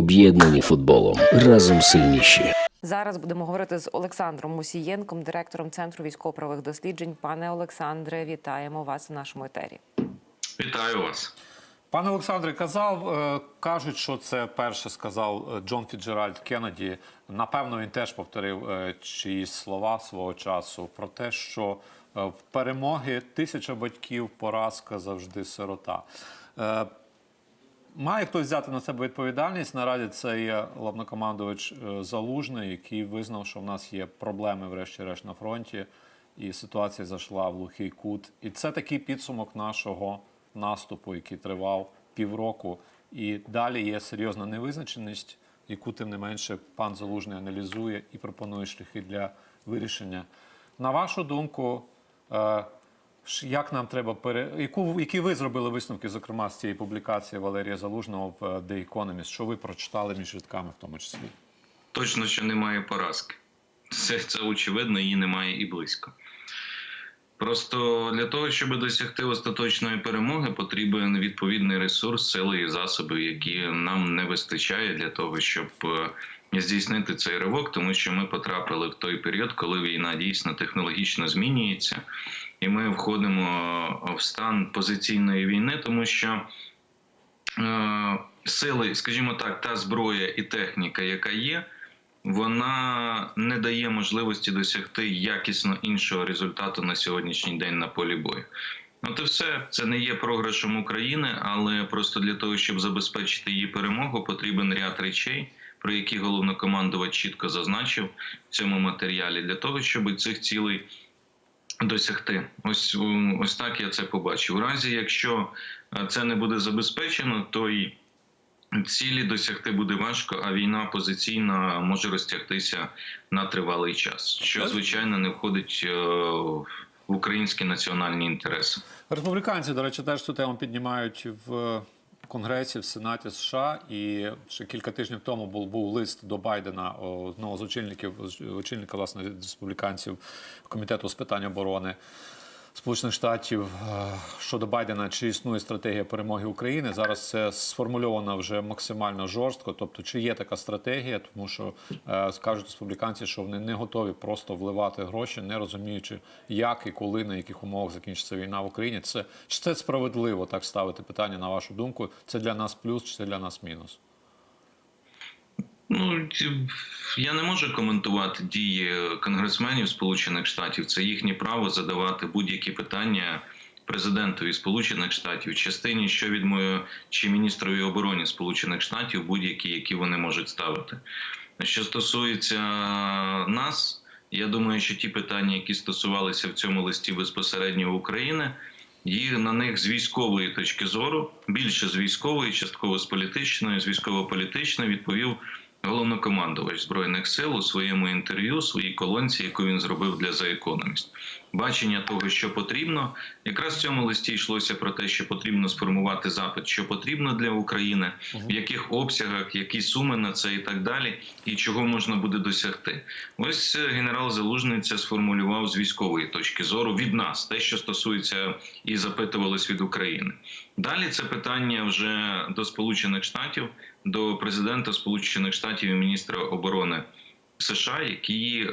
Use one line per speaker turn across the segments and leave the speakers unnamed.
об'єднані футболом. Разом сильніші.
Зараз будемо говорити з Олександром Мусієнком, директором Центру військово-правових досліджень. Пане Олександре, вітаємо вас в нашому етері.
Вітаю вас.
Пане Олександре, казав, е, кажуть, що це перше сказав е, Джон Фіджеральд Кеннеді. Напевно, він теж повторив е, чиїсь слова свого часу про те, що в перемоги тисяча батьків, поразка завжди сирота. Має хтось взяти на себе відповідальність. Наразі це є головнокомандувач е, Залужний, який визнав, що в нас є проблеми, врешті-решт, на фронті, і ситуація зайшла в глухий кут. І це такий підсумок нашого наступу, який тривав півроку. І далі є серйозна невизначеність, яку тим не менше пан Залужний аналізує і пропонує шляхи для вирішення. На вашу думку, е, Як нам треба пере... Яку, які ви зробили висновки, зокрема, з цієї публікації Валерія Залужного в е, The Economist? Що ви прочитали між рядками в тому числі?
Точно, що немає поразки. Це, це очевидно, її немає і близько. Просто для того, щоб досягти остаточної перемоги, потрібен відповідний ресурс, сили і засоби, які нам не вистачає для того, щоб е, здійснити цей ривок, тому що ми потрапили в той період, коли війна дійсно технологічно змінюється, і ми входимо в стан позиційної війни, тому що е, сили, скажімо так, та зброя і техніка, яка є, вона не дає можливості досягти якісно іншого результату на сьогоднішній день на полі бою. От і все це не є програшем України, але просто для того, щоб забезпечити її перемогу, потрібен ряд речей, про які головнокомандувач чітко зазначив в цьому матеріалі, для того, щоб цих цілей досягти. Ось ось так я це побачив. У разі, якщо е, це не буде забезпечено, то й цілі досягти буде важко, а війна позиційна може розтягтися на тривалий час, що звичайно не входить е, в українські національні інтереси.
Республіканці, до речі, теж цю тему піднімають в Конгресі, в Сенаті США. І ще кілька тижнів тому був, був лист до Байдена одного з очільників, очільника власне республіканців комітету з питань оборони. Сполучених Штатів е, щодо Байдена, чи існує стратегія перемоги України. Зараз це сформульовано вже максимально жорстко. Тобто, чи є така стратегія, тому що е, скажуть республіканці, що вони не готові просто вливати гроші, не розуміючи, як і коли на яких умовах закінчиться війна в Україні. Це чи це справедливо так ставити питання на вашу думку? Це для нас плюс, чи це для нас мінус?
Ну я не можу коментувати дії конгресменів Сполучених Штатів. Це їхнє право задавати будь-які питання президентові Сполучених Штатів, частині, що від моє чи міністрові оборони Сполучених Штатів, будь-які, які вони можуть ставити. Що стосується нас, я думаю, що ті питання, які стосувалися в цьому листі безпосередньо України, і на них з військової точки зору, більше з військової, частково з політичної, з військово-політичної, відповів головнокомандувач збройних сил у своєму інтерв'ю, своїй колонці, яку він зробив для The Economist. Бачення того, що потрібно, якраз в цьому листі йшлося про те, що потрібно сформувати запит, що потрібно для України, в яких обсягах, які суми на це і так далі, і чого можна буде досягти. Ось е, генерал Залужний це сформулював з військової точки зору від нас, те, що стосується і запитувалось від України. Далі це питання вже до Сполучених Штатів, до президента Сполучених Штатів і міністра оборони. США, які е,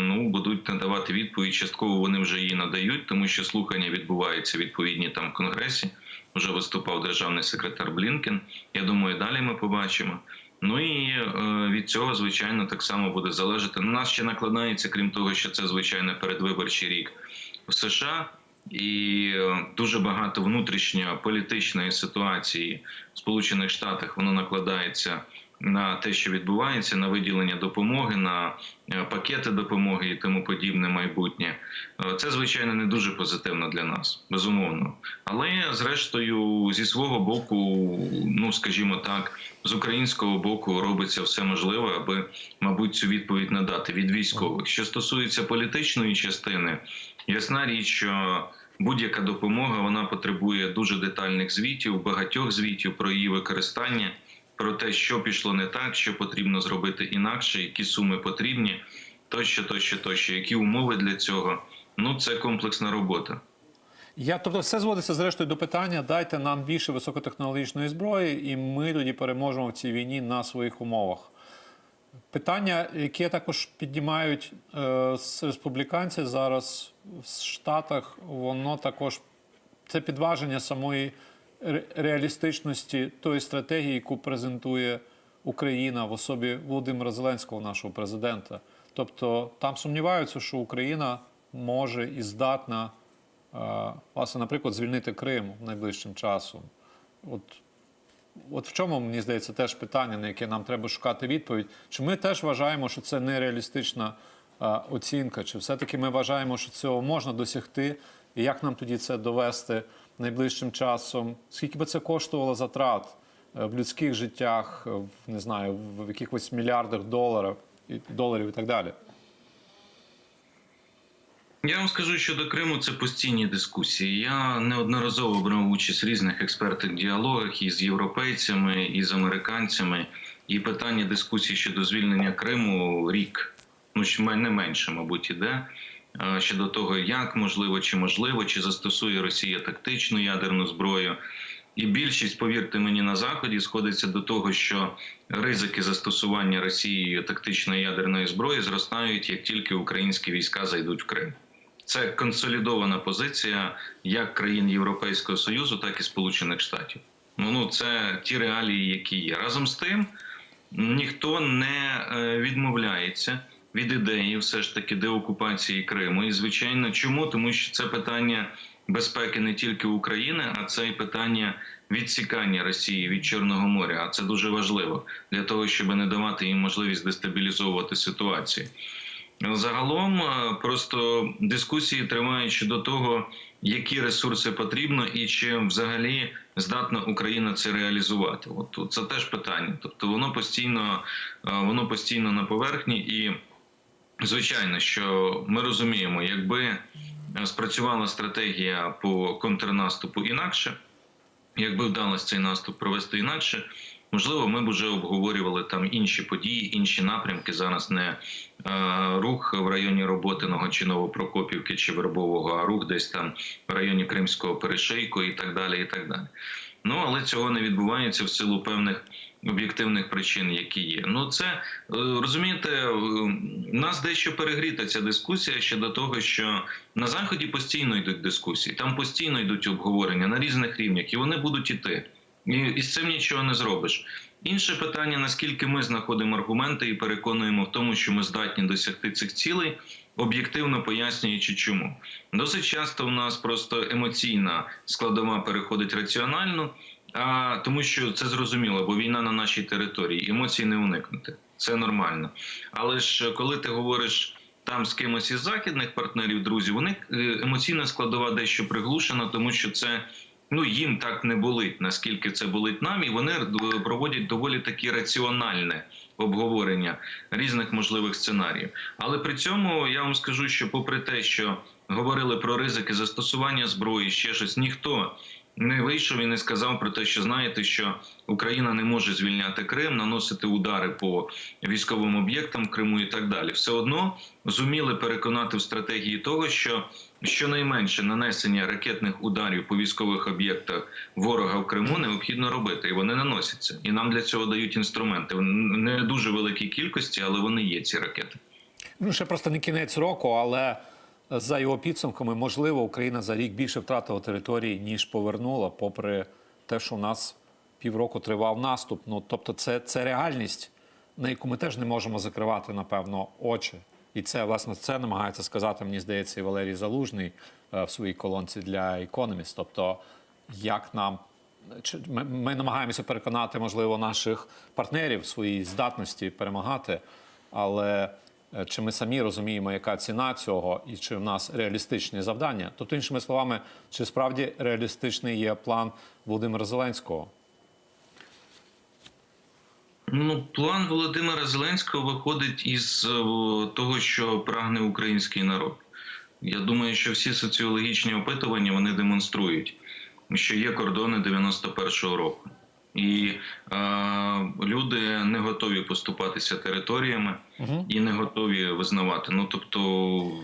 ну будуть надавати відповідь. Частково вони вже її надають, тому що слухання відбуваються відповідні там в конгресі. Вже виступав державний секретар Блінкен. Я думаю, далі ми побачимо. Ну і е, від цього, звичайно, так само буде залежати. На нас ще накладається, крім того, що це звичайно передвиборчий рік в США. І е, дуже багато внутрішньополітичної ситуації в Сполучених Штатах воно накладається на те, що відбувається, на виділення допомоги, на е, пакети допомоги і тому подібне майбутнє. Е, Це звичайно не дуже позитивно для нас, безумовно. Але зрештою, зі свого боку, ну скажімо так, з українського боку робиться все можливе, аби, мабуть, цю відповідь надати від військових. Що стосується політичної частини, ясна річ, що будь-яка допомога вона потребує дуже детальних звітів, багатьох звітів про її використання про те, що пішло не так, що потрібно зробити інакше, які суми потрібні, тощо, тощо, тощо, які умови для цього. Ну, це комплексна робота.
Я, тобто, все зводиться зрештою до питання: дайте нам більше високотехнологічної зброї, і ми тоді переможемо в цій війні на своїх умовах. Питання, яке також піднімають е, республіканці зараз в Штатах, воно також це підваження самої реалістичності тої стратегії, яку презентує Україна в особі Володимира Зеленського, нашого президента. Тобто там сумніваються, що Україна може і здатна, е, власне, наприклад, звільнити Крим найближчим часом. От От в чому, мені здається, теж питання, на яке нам треба шукати відповідь. Чи ми теж вважаємо, що це нереалістична а, оцінка, чи все-таки ми вважаємо, що цього можна досягти, і як нам тоді це довести найближчим часом? Скільки би це коштувало затрат е, в людських життях, в не знаю, в якихось мільярдах доларів і доларів і так далі?
Я вам скажу, що до Криму це постійні дискусії. Я неодноразово брав участь в різних експертних діалогах із європейцями, і з американцями. І питання дискусії щодо звільнення Криму рік, ну не менше, мабуть, іде. Е, Щодо того, як можливо, чи можливо, чи застосує Росія тактичну ядерну зброю. І більшість, повірте мені, на заході сходиться до того, що ризики застосування Росією тактичної ядерної зброї зростають, як тільки українські війська зайдуть в Крим. Це консолідована позиція як країн Європейського Союзу, так і Сполучених Штатів. Ну, це ті реалії, які є. Разом з тим, ніхто не е, відмовляється від ідеї, все ж таки, деокупації Криму. І звичайно, чому? Тому що це питання безпеки не тільки України, а це і питання відсікання Росії від Чорного моря. А це дуже важливо для того, щоб не давати їм можливість дестабілізовувати ситуацію. Загалом е, просто дискусії тривають щодо того, які ресурси потрібно, і чи взагалі здатна Україна це реалізувати. От це теж питання. Тобто воно постійно, е, воно постійно на поверхні, і звичайно, що ми розуміємо, якби е, спрацювала стратегія по контрнаступу інакше, якби вдалося цей наступ провести інакше. Можливо, ми б вже обговорювали там інші події, інші напрямки. Зараз не е, рух в районі Роботиного чи Новопрокопівки чи Вербового, а рух десь там в районі Кримського перешийку і так далі. і так далі. Ну але цього не відбувається в силу певних об'єктивних причин, які є. Ну це е, розумієте, е, у нас дещо перегріта ця дискусія щодо того, що на заході постійно йдуть дискусії, там постійно йдуть обговорення на різних рівнях, і вони будуть іти. І, і з цим нічого не зробиш. Інше питання: наскільки ми знаходимо аргументи і переконуємо в тому, що ми здатні досягти цих цілей, об'єктивно пояснюючи, чому досить часто у нас просто емоційна складова переходить раціональну, а тому, що це зрозуміло, бо війна на нашій території, емоцій не уникнути. Це нормально. Але ж коли ти говориш. Там з кимось із західних партнерів, друзів, вони е, емоційна складова дещо приглушена, тому що це ну їм так не болить, наскільки це болить нам, і вони проводять доволі такі раціональне обговорення різних можливих сценаріїв. Але при цьому я вам скажу, що попри те, що говорили про ризики застосування зброї, ще щось ніхто. Не вийшов і не сказав про те, що знаєте, що Україна не може звільняти Крим, наносити удари по військовим об'єктам Криму і так далі. Все одно зуміли переконати в стратегії того, що щонайменше нанесення ракетних ударів по військових об'єктах ворога в Криму необхідно робити, і вони наносяться. І нам для цього дають інструменти. Не дуже великій кількості, але вони є ці ракети.
Ну, ще просто не кінець року, але за його підсумками, можливо, Україна за рік більше втратила території, ніж повернула, попри те, що у нас півроку тривав наступ. Ну, тобто, це, це реальність, на яку ми теж не можемо закривати, напевно, очі. І це, власне, це намагається сказати, мені здається, і Валерій Залужний е, в своїй колонці для Economist. Тобто, як нам ми, ми намагаємося переконати, можливо, наших партнерів в своїй здатності перемагати, але чи ми самі розуміємо, яка ціна цього, і чи в нас реалістичні завдання? Тобто, іншими словами, чи справді реалістичний є план Володимира Зеленського?
Ну, план Володимира Зеленського виходить із е, того, що прагне український народ. Я думаю, що всі соціологічні опитування вони демонструють, що є кордони 91-го року. І е, люди не готові поступатися територіями і не готові визнавати. Ну тобто,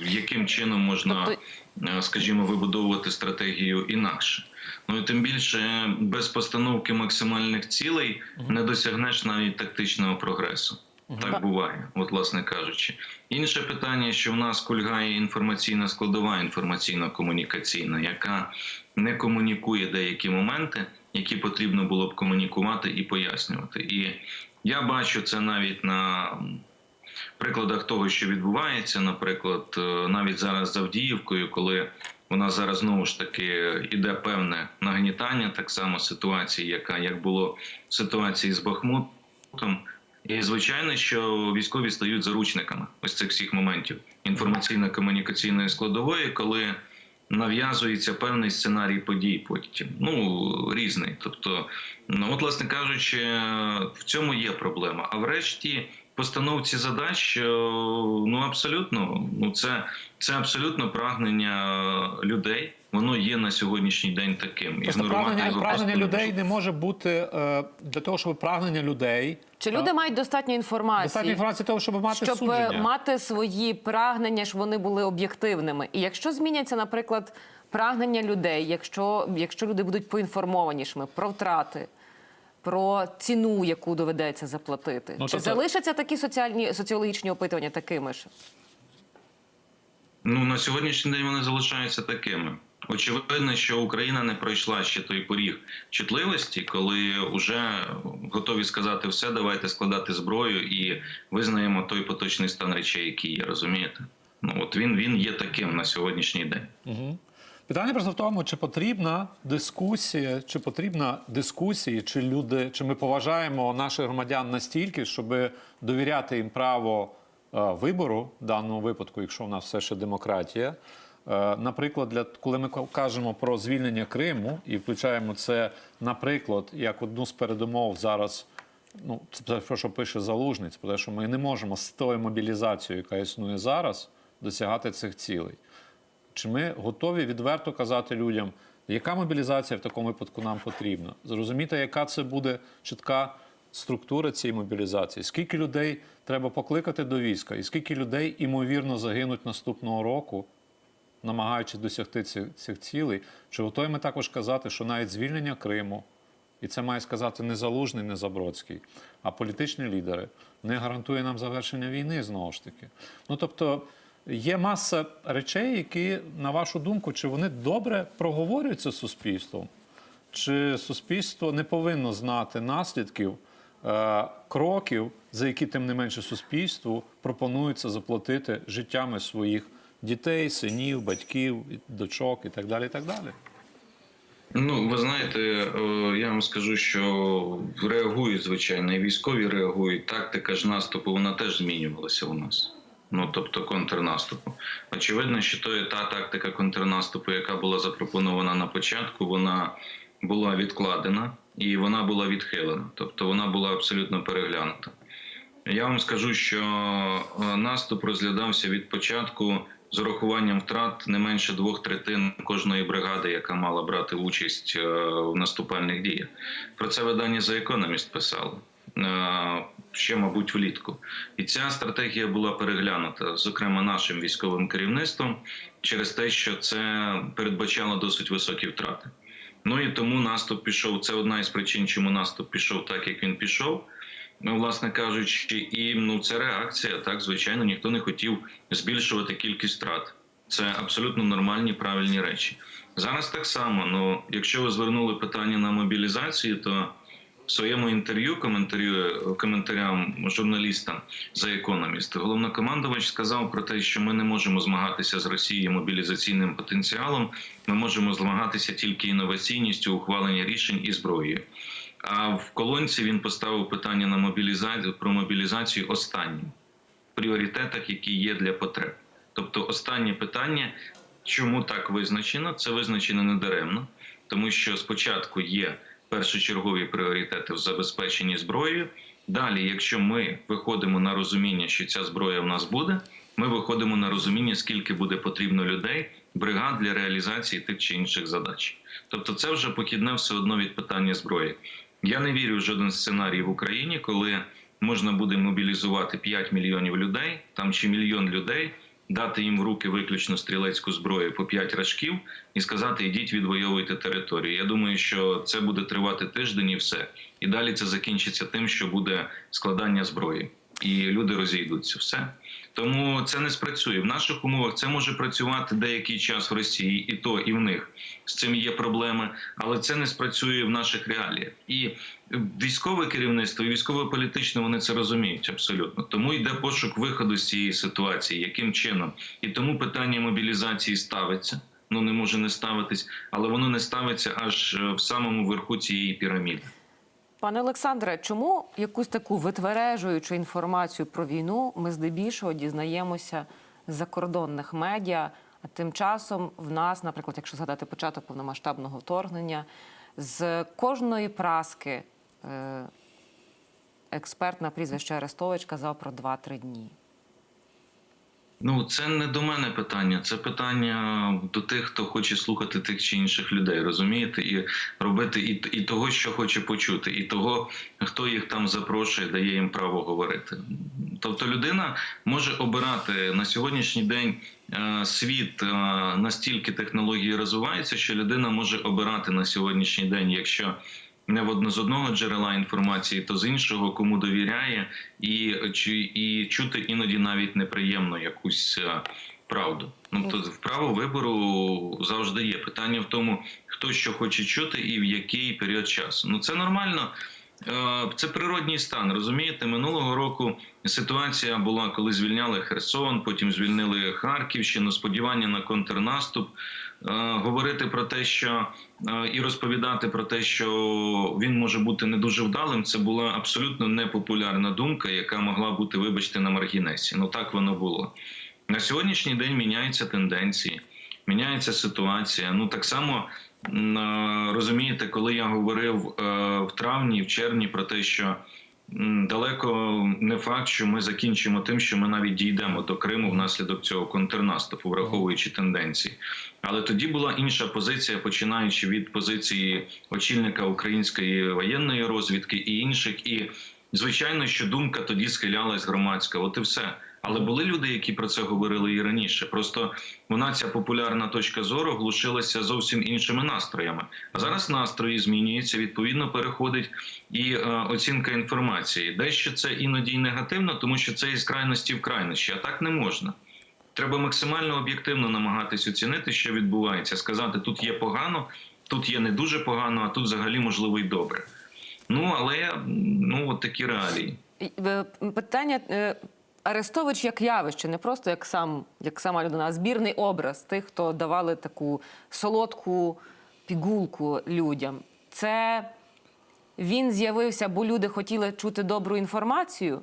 яким чином можна,
Тобто-
е, скажімо, вибудовувати стратегію інакше? Ну і тим більше без постановки максимальних цілей не досягнеш навіть тактичного прогресу. Так буває, от власне кажучи. Інше питання, що в нас кульгає інформаційна складова, інформаційно-комунікаційна, яка не комунікує деякі моменти, які потрібно було б комунікувати і пояснювати. І я бачу це навіть на прикладах того, що відбувається, наприклад, е, навіть зараз з Авдіївкою, коли нас зараз знову ж таки іде певне нагнітання, так само ситуації, яка як було в ситуації з Бахмутом. І звичайно, що військові стають заручниками ось цих всіх моментів інформаційно-комунікаційної складової, коли нав'язується певний сценарій подій потім. Ну різний. Тобто, ну от, власне кажучи, в цьому є проблема. А врешті, постановці задач, е, ну абсолютно, ну це, це абсолютно прагнення людей. Воно є на сьогоднішній день таким.
Просто
Ігнорувати
прагнення,
його
прагнення
просто
людей не може бути е, для того, щоб прагнення людей
Чи люди мають достатньо інформації?
достатньо інформації того, щоб мати
щоб е,
судження.
мати свої прагнення, щоб вони були об'єктивними. І якщо зміняться, наприклад, прагнення людей, якщо, якщо люди будуть поінформованішими про втрати. Про ціну, яку доведеться заплатити,
Ну,
чи
тобто-
залишаться такі соціальні соціологічні опитування такими ж?
Ну на сьогоднішній день вони залишаються такими. Очевидно, що Україна не пройшла ще той поріг чутливості, коли вже готові сказати все, давайте складати зброю і визнаємо той поточний стан речей, який є. Розумієте? Ну от він, він є таким на сьогоднішній день.
Питання просто в тому, чи потрібна дискусія, чи потрібна дискусії, чи люди, чи ми поважаємо наших громадян настільки, щоб довіряти їм право е, вибору в даному випадку, якщо в нас все ще демократія. Е, Наприклад, для коли ми кажемо про звільнення Криму і включаємо це, наприклад, як одну з передумов зараз. Ну, це про що пише Залужний, це про те, що ми не можемо з тою мобілізацією, яка існує зараз, досягати цих цілей. Чи ми готові відверто казати людям, яка мобілізація в такому випадку нам потрібна? Зрозуміти, яка це буде чітка структура цієї мобілізації, скільки людей треба покликати до війська, і скільки людей імовірно загинуть наступного року, намагаючись досягти цих, цих цілей, чи готові ми також казати, що навіть звільнення Криму, і це має сказати не Залужний, не Забродський, а політичні лідери, не гарантує нам завершення війни знову ж таки. Ну тобто є маса речей, які, на вашу думку, чи вони добре проговорюються з суспільством, чи суспільство не повинно знати наслідків е, кроків, за які тим не менше суспільству пропонується заплатити життями своїх дітей, синів, батьків, дочок і так далі. І так далі.
Ну, ви знаєте, е, я вам скажу, що реагують звичайно, і військові реагують. Тактика ж наступу вона теж змінювалася у нас. Ну тобто контрнаступу. Очевидно, що то та тактика контрнаступу, яка була запропонована на початку, вона була відкладена і вона була відхилена. Тобто вона була абсолютно переглянута. Я вам скажу, що е, наступ розглядався від початку з урахуванням втрат не менше двох третин кожної бригади, яка мала брати участь е, в наступальних діях. Про це видання за економіст писало. е, Ще, мабуть, влітку, і ця стратегія була переглянута, зокрема нашим військовим керівництвом, через те, що це передбачало досить високі втрати. Ну і тому наступ пішов. Це одна із причин, чому наступ пішов так, як він пішов. Ну, власне кажучи, і ну це реакція. Так, звичайно, ніхто не хотів збільшувати кількість втрат. Це абсолютно нормальні правильні речі. Зараз так само. Ну, якщо ви звернули питання на мобілізацію, то в своєму інтерв'ю коментарю коментарям журналістам за економіст головнокомандувач сказав про те, що ми не можемо змагатися з Росією мобілізаційним потенціалом. Ми можемо змагатися тільки інноваційністю ухвалення рішень і зброєю. А в колонці він поставив питання на мобілізацію про мобілізацію останнім в пріоритетах, які є для потреб. Тобто, останнє питання, чому так визначено, це визначено недаремно, тому що спочатку є першочергові пріоритети в забезпеченні зброєю. Далі, якщо ми виходимо на розуміння, що ця зброя в нас буде, ми виходимо на розуміння, скільки буде потрібно людей, бригад для реалізації тих чи інших задач. Тобто, це вже похідне все одно від питання зброї. Я не вірю в жоден сценарій в Україні, коли можна буде мобілізувати 5 мільйонів людей, там чи мільйон людей, дати їм в руки виключно стрілецьку зброю по 5 рожків і сказати: ідіть відвоювати територію. Я думаю, що це буде тривати тиждень і все. І далі це закінчиться тим, що буде складання зброї, і люди розійдуться. Все. Тому це не спрацює в наших умовах. Це може працювати деякий час в Росії, і то і в них з цим є проблеми, але це не спрацює в наших реаліях. І військове керівництво, і військово-політичне вони це розуміють абсолютно. Тому йде пошук виходу з цієї ситуації, яким чином, і тому питання мобілізації ставиться. Ну не може не ставитись, але воно не ставиться аж е, в самому верху цієї піраміди.
Пане Олександре, чому якусь таку витвережуючу інформацію про війну ми здебільшого дізнаємося з закордонних медіа? А тим часом в нас, наприклад, якщо згадати початок повномасштабного вторгнення, з кожної праски е, експерт на прізвище Арестович казав про 2-3 дні.
Ну, це не до мене питання, це питання до тих, хто хоче слухати тих чи інших людей, розумієте, і робити і, і того, що хоче почути, і того, хто їх там запрошує, дає їм право говорити. Тобто людина може обирати на сьогоднішній день е, світ е, настільки технології розвиваються, що людина може обирати на сьогоднішній день, якщо не в одно з одного джерела інформації, то з іншого, кому довіряє, і чи і чути іноді навіть неприємно якусь е, правду. Ну то право вибору завжди є. Питання в тому, хто що хоче чути і в який період часу. Ну це нормально. Е, Це природній стан. Розумієте, минулого року ситуація була, коли звільняли Херсон, потім звільнили Харківщину. Сподівання на контрнаступ. Е, Говорити про те, що е, і розповідати про те, що він може бути не дуже вдалим, це була абсолютно непопулярна думка, яка могла бути, вибачте, на маргінесі. Ну так воно було. На сьогоднішній день міняються тенденції, міняється ситуація. Ну так само е, розумієте, коли я говорив в травні, в червні про те, що далеко не факт, що ми закінчимо тим, що ми навіть дійдемо до Криму внаслідок цього контрнаступу, враховуючи тенденції. Але тоді була інша позиція, починаючи від позиції очільника української воєнної розвідки і інших. І звичайно, що думка тоді схилялась громадська. От і все. Але були люди, які про це говорили і раніше. Просто вона ця популярна точка зору глушилася зовсім іншими настроями. А зараз настрої змінюються. Відповідно, переходить і е, оцінка інформації. Дещо це іноді й негативно, тому що це із крайності в крайнощі, а так не можна. Треба максимально об'єктивно намагатись оцінити, що відбувається, сказати, тут є погано, тут є не дуже погано, а тут взагалі можливо й добре. Ну але ну от такі реалії.
Е, Питання е, Арестович як явище, не просто як сам, як сама людина, а збірний образ тих, хто давали таку солодку пігулку людям. Це він з'явився, бо люди хотіли чути добру інформацію.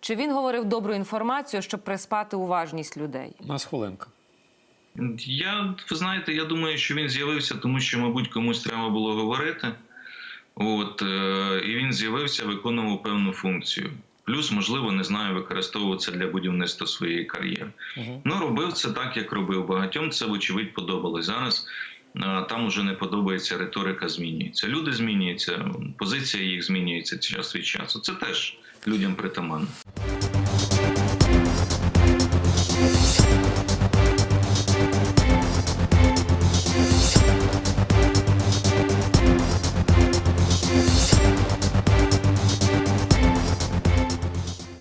Чи він говорив добру інформацію, щоб приспати уважність людей?
У нас хвилинка.
Я ви знаєте, я думаю, що він з'явився, тому що, мабуть, комусь треба було говорити. От е, і він з'явився, виконував певну функцію. Плюс, можливо, не знаю, використовуватися для будівництва своєї кар'єри. Uh. Ну робив це так, як робив. Багатьом це вочевидь подобалось. Зараз а, там уже не подобається риторика. Змінюється. Люди змінюються, позиція їх змінюється час від часу. Це теж людям притаманно.